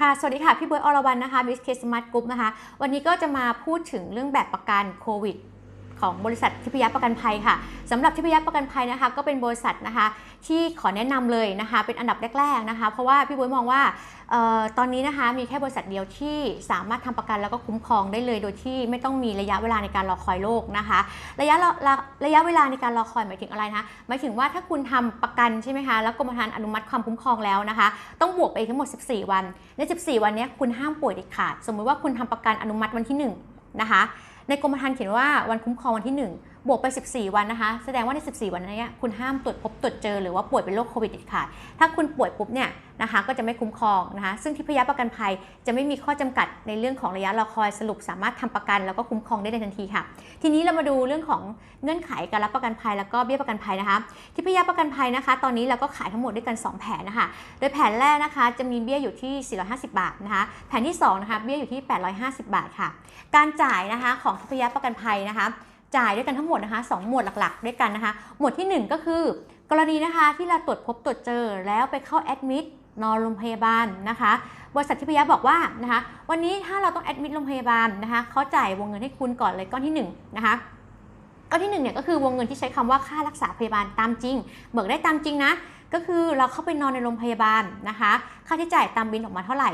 ค่ะ สวัสดีค่ะ พี่เบิร์ดอรวรรณนะคะบิสเคสมาร์ทกรุ๊ปนะคะ วันนี้ก็จะมาพูดถึงเรื่องแบบประกันโควิด ของบริษัททิพยประกันภัยค่ะสำหรับทิพยประกันภัยนะคะ ก็เป็นบริษัทนะคะ ที่ขอแนะนำเลยนะคะ เป็นอันดับแรกๆนะคะ เพราะว่าพี่บ๊วยมองว่าออตอนนี้นะคะมีแค่บริษัทเดียวที่สามารถทำประกันแล้วก็คุ้มครองได้เลย โดยที่ไม่ต้องมีระยะเวลาในการรอคอยโรคนะคะ ระยะระระยะเวลาในการรอคอยหมายถึงอะไรนะคะหมายถึงว่าถ้าคุณทำประกันใช่ไหมคะแล้วกรมธรรม์อนุมัติความคุ้มครองแล้วนะคะ ต้องบวกไปอีกทั้งหมด 14 วันใน 14 วันนี้คุณห้ามป่วยเด็ดขาด สมมุติว่าคุณทำประกันอนุมัติวันที่ 1 นะคะ ในกรมธรรม์เขียนว่าวันคุ้มครองวันที่ 1 บวกไป 14 วันนะคะ แสดงว่าใน 14 วันนี้คุณห้ามตรวจพบตรวจเจอหรือว่าป่วยเป็นโรคโควิดเด็ดขาด ถ้าคุณป่วยปุ๊บเนี่ยนะคะก็จะไม่คุ้มครองนะคะ ซึ่งทิพยาประกันภัยจะไม่มีข้อจำกัดในเรื่องของระยะรอคอยสรุปสามารถทำประกันแล้วก็คุ้มครองได้ในทันทีค่ะ ทีนี้เรามาดูเรื่องของเงื่อนไขการรับประกันภัยแล้วก็เบี้ยประกันภัยนะคะทิพยาประกันภัยนะคะ ตอนนี้เราก็ขายทั้งหมดด้วยกัน 2 แผนนะคะ โดยแผนแรกนะคะจะมีเบี้ยอยู่ที่ 450 บาทนะคะ แผนที่2นะคะเบี้ยอยู่ที่ 850 บาทค่ะ การจ่ายนะคะของทพยประกันภัยนะคะ จ่ายด้วยกันทั้งหมดนะคะ 2 หมวดหลักๆ ด้วยกันนะคะ หมวดที่ 1 ก็คือ กรณีนะคะที่เราตรวจพบตรวจเจอแล้วไปเข้าแอดมิดนอนโรงพยาบาลนะคะ บริษัททิพยบอกว่านะคะวันนี้ถ้าเราต้องแอดมิดโรงพยาบาลนะคะเขาจ่ายวงเงินให้คุณก่อนเลยก้อนที่ 1 นะคะก้อนที่1เนี่ยก็คือวงเงินที่ใช้คำว่าค่ารักษาพยาบาลตามจริง เบิกได้ตามจริงนะก็คือเราเข้าไปนอนในโรงพยาบาลนะคะ ค่าใช้จ่ายตามบินออกมาเท่าไหร่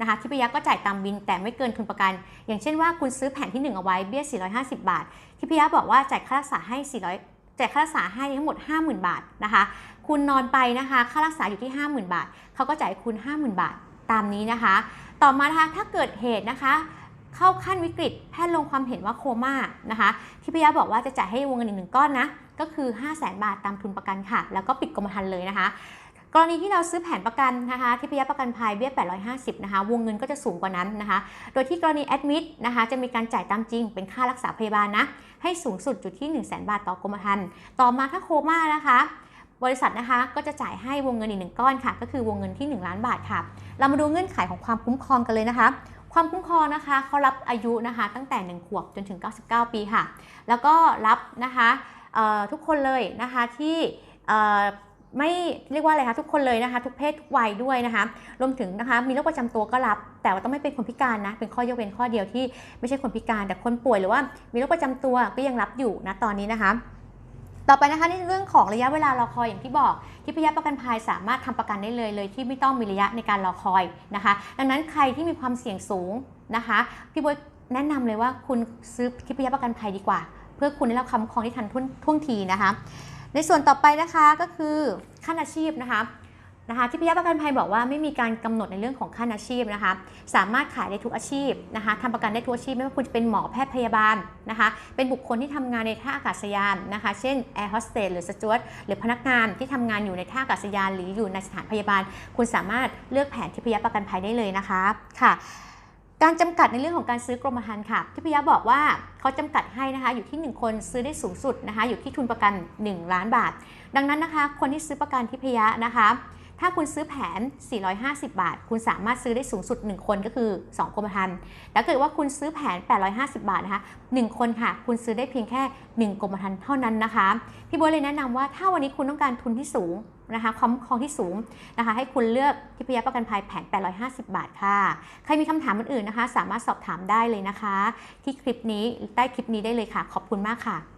นะคะทิพยก็จ่ายตามบินแต่ไม่เกินทุนประกัน อย่างเช่นว่าคุณซื้อแผนที่ 1 เอาไว้เบี้ย 450 บาททิพยบอกว่าจ่ายค่ารักษาให้ 400จ่ายค่ารักษาให้ทั้งหมด 50,000 บาทนะคะ คุณนอนไปนะคะค่ารักษาอยู่ที่ 50,000 บาทเขาก็จ่ายคุณ 50,000 บาทตามนี้นะคะ ต่อมานะคะถ้าเกิดเหตุนะคะ เข้าขั้นวิกฤตแพทย์ลงความเห็นว่าโคม่านะคะทิพยบอกว่าจะจ่ายให้วงเงินอีกหนึ่งก้อนนะก็คือ 5 0 0 0 0 0บาทตามทุนประกันค่ะ แล้วก็ปิดกรมธรรม์เลยนะคะ กรณีที่เราซื้อแผนประกันนะคะทิพยประกันภัยเบี้ย 850 นะคะ วงเงินก็จะสูงกว่านั้นนะคะ โดยที่กรณีแอดมิดนะคะ จะมีการจ่ายตามจริง เป็นค่ารักษาพยาบาลนะ ให้สูงสุดอยู่ที่ 1 0 0 0 0แบาทต่อกรมธรรม์ต่อมาถ้าโคม่านะคะ บริษัทนะคะก็จะจ่ายให้วงเงินอีกหนึ่งก้อนค่ะ ก็คือวงเงินที่ 1 ล้านบาทค่ะ เรามาดูเงื่อนไขของความคุ้มครองกันเลยนะคะความคุ้มครองนะคะเขารับอายุนะคะตั้งแต่ 1 ขวบจนถึง 99 ปีค่ะ แล้วก็รับนะคะทุกคนเลยนะคะที่ ไม่เรียกว่าอะไรคะทุกคนเลยนะคะ ทุกเพศทุกวัยด้วยนะคะรวมถึงนะคะมีโรคประจำตัวก็รับ แต่ว่าต้องไม่เป็นคนพิการนะเป็นข้อยกเว้นข้อเดียวที่ไม่ใช่คนพิการ แต่คนป่วยหรือว่ามีโรคประจำตัวก็ยังรับอยู่นะตอนนี้นะคะต่อไปนะคะในเรื่องของระยะเวลารอคอยอย่างที่บอกที่พยาประกันภัยสามารถทำประกันได้เลยเลยที่ไม่ต้องมีระยะในการรอคอยนะคะ ดังนั้นใครที่มีความเสี่ยงสูงนะคะพี่บอยแนะนำเลยว่าคุณซื้อที่พยาประกันภัยดีกว่า เพื่อคุณได้รับคำครองที่ทันท่วงทีนะคะ ในส่วนต่อไปนะคะก็คือขั้นอาชีพนะคะนะคะที่พยาประกันภัยบอกว่าไม่มีการกำหนดในเรื่องของขั้นอาชีพนะคะ สามารถขายได้ทุกอาชีพนะคะทำประกันได้ทุกอาชีพไม่ว่าคุณจะเป็นหมอแพทย์พยาบาลนะคะ เป็นบุคคลที่ทำงานในท่าอากาศยานนะคะ เช่นแอร์โฮสเตสหรือสจวตหรือพนักงานที่ทำงานอยู่ในท่าอากาศยานหรืออยู่ในสถานพยาบาล คุณสามารถเลือกแผนทิพยาประกันภัยได้เลยนะคะค่ะ การจำกัดในเรื่องของการซื้อกรมธรรม์ค่ะทิพยบอกว่าเขาจำกัดให้นะคะอยู่ที่ 1 คนซื้อได้สูงสุดนะคะอยู่ที่ทุนประกัน 1 ล้านบาท ดังนั้นนะคะ คนที่ซื้อประกันทิพยะนะคะ ถ้าคุณซื้อแผน 450 บาท คุณสามารถซื้อได้สูงสุด 1 คนก็คือ 2กรมธรรม์แต่ถ้าเกิดว่าคุณซื้อแผน 850 บาทนะคะ1คนค่ะ คุณซื้อได้เพียงแค่ 1กรมธรรม์เท่านั้นนะคะ พี่บัวเลยแนะนำว่าถ้าวันนี้คุณต้องการทุนที่สูงนะคะความคุ้มครองที่สูงนะคะ ให้คุณเลือกทิพยประกันภัยแผน 850 บาทค่ะ ใครมีคำถามอื่นๆนะคะ สามารถสอบถามได้เลยนะคะ ที่คลิปนี้ใต้คลิปนี้ได้เลยค่ะ ขอบคุณมากค่ะ